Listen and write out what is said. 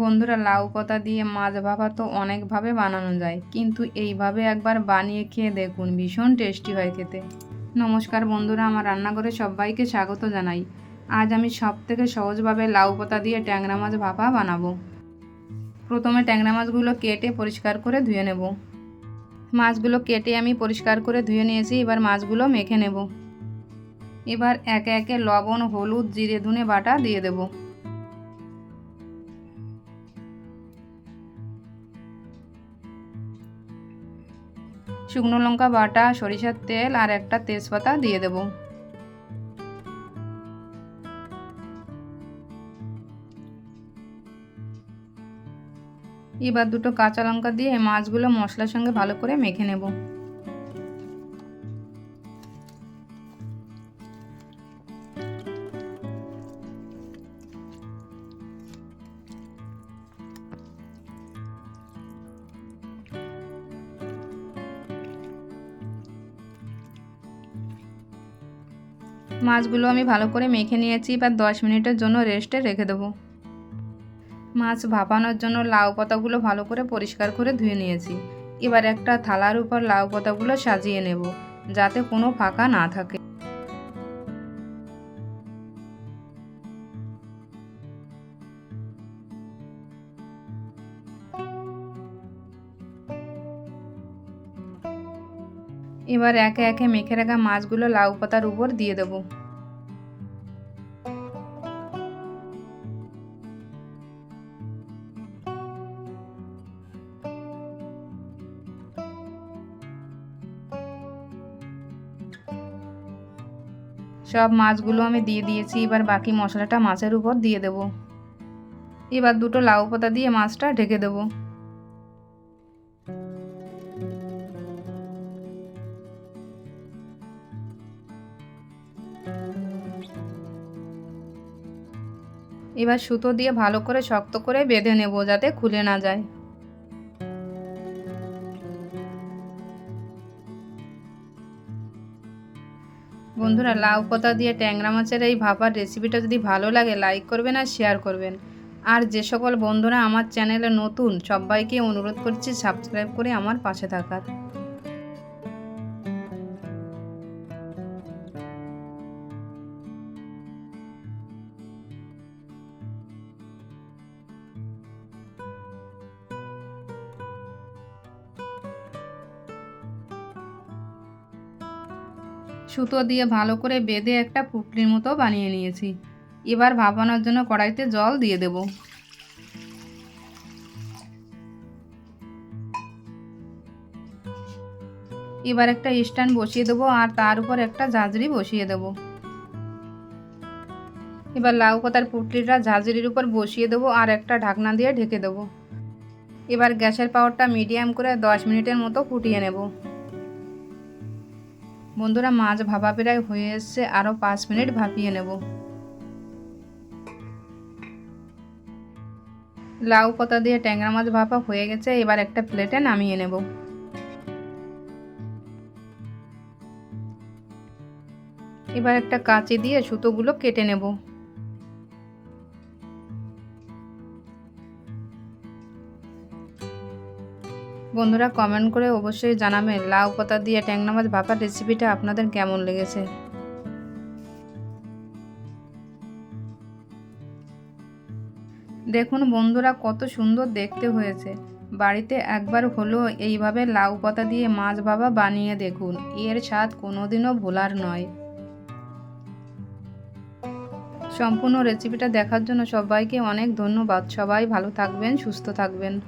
বন্ধুরা, লাউ পাতা দিয়ে মাছ ভাপা তো অনেকভাবে বানানো যায়, কিন্তু এইভাবে একবার বানিয়ে খেয়ে দেখুন, ভীষণ টেস্টি হয় খেতে। নমস্কার বন্ধুরা, আমার রান্নাঘরে সবাইকে স্বাগত জানাই। আজ আমি সব থেকে সহজভাবে লাউ পাতা দিয়ে ট্যাংরা মাছ ভাপা বানাবো। প্রথমে ট্যাংরা মাছগুলো কেটে পরিষ্কার করে ধুয়ে নেব। মাছগুলো কেটে আমি পরিষ্কার করে ধুয়ে নিয়েছি, এবার মাছগুলো মেখে নেব। এবার একে একে লবণ, হলুদ, জিরে, ধুনে বাটা দিয়ে দেবো। শুকনো লঙ্কা বাটা, সরিষার তেল আর একটা তেজপাতা দিয়ে দেব। এবার দুটো কাঁচা লঙ্কা দিয়ে মাছগুলো মশলার সঙ্গে ভালো করে মেখে নেব। মাছগুলো আমি ভালো করে মেখে নিয়েছি বা দশ মিনিটের জন্য রেস্টে রেখে দেবো। মাছ ভাপানোর জন্য লাউ পাতাগুলো ভালো করে পরিষ্কার করে ধুয়ে নিয়েছি। এবার একটা থালার উপর লাউ পাতাগুলো সাজিয়ে নেব, যাতে কোনো ফাঁকা না থাকে। এবার একে একে মেখে রাখা মাছগুলো লাউ পাতার উপর দিয়ে দেবো। সব মাছগুলো আমি দিয়ে দিয়েছি, এবার বাকি মশলাটা মাছের উপর দিয়ে দেব। এবার দুটো লাউ পাতা দিয়ে মাছটা ঢেকে দেবো। এবার সুতো দিয়ে ভালো করে শক্ত করে বেঁধে নেব যাতে খুলে না যায়। বন্ধুরা, লাউ পাতা দিয়ে ট্যাংরা মাছের এই ভাপার রেসিপিটা যদি ভালো লাগে লাইক করবেন আর শেয়ার করবেন। আর যে সকল বন্ধুরা আমার চ্যানেলে নতুন, সবাইকে অনুরোধ করছি সাবস্ক্রাইব করে আমার পাশে থাকার। সুতো দিয়ে ভালো করে বেঁধে একটা পুকলির মতো বানিয়ে নিয়েছি। এবার ভাপানোর জন্য কড়াইতে জল দিয়ে দেব। এবার একটা স্ট্যান্ড বসিয়ে দেবো আর তার উপর একটা ঝাঁঝরি বসিয়ে দেবো। এবার লাউ পাতার পুটলিটা ঝাঁঝরির উপর বসিয়ে দেবো আর একটা ঢাকনা দিয়ে ঢেকে দেবো। এবার গ্যাসের পাওয়ারটা মিডিয়াম করে দশ মিনিটের মতো ফুটিয়ে নেব। বন্ধুরা, মাছ ভাপা প্রায় হয়ে এসছে। আরও পাঁচ মিনিট ভাপিয়ে নেব। লাউ পাতা দিয়ে ট্যাংরা মাছ ভাপা হয়ে গেছে। এবার একটা প্লেটে নামিয়ে নেব। এবার একটা কাঁচি দিয়ে সুতোগুলো কেটে নেব। বন্ধুরা কমেন্ট করে অবশ্যই জানাবেন। লাউ পাতা দিয়ে ট্যাংরা মাছ ভাপার রেসিপিটা আপনাদের কেমন লেগেছে? দেখুন বন্ধুরা, কত সুন্দর দেখতে হয়েছে। বাড়িতে একবার হলেও এইভাবে লাউ পাতা দিয়ে মাছ ভাপা বানিয়ে দেখুন। এর স্বাদ কোনোদিনও ভোলার নয়। সম্পূর্ণ রেসিপিটা দেখার জন্য সবাইকে অনেক ধন্যবাদ। সবাই ভালো থাকবেন, সুস্থ থাকবেন।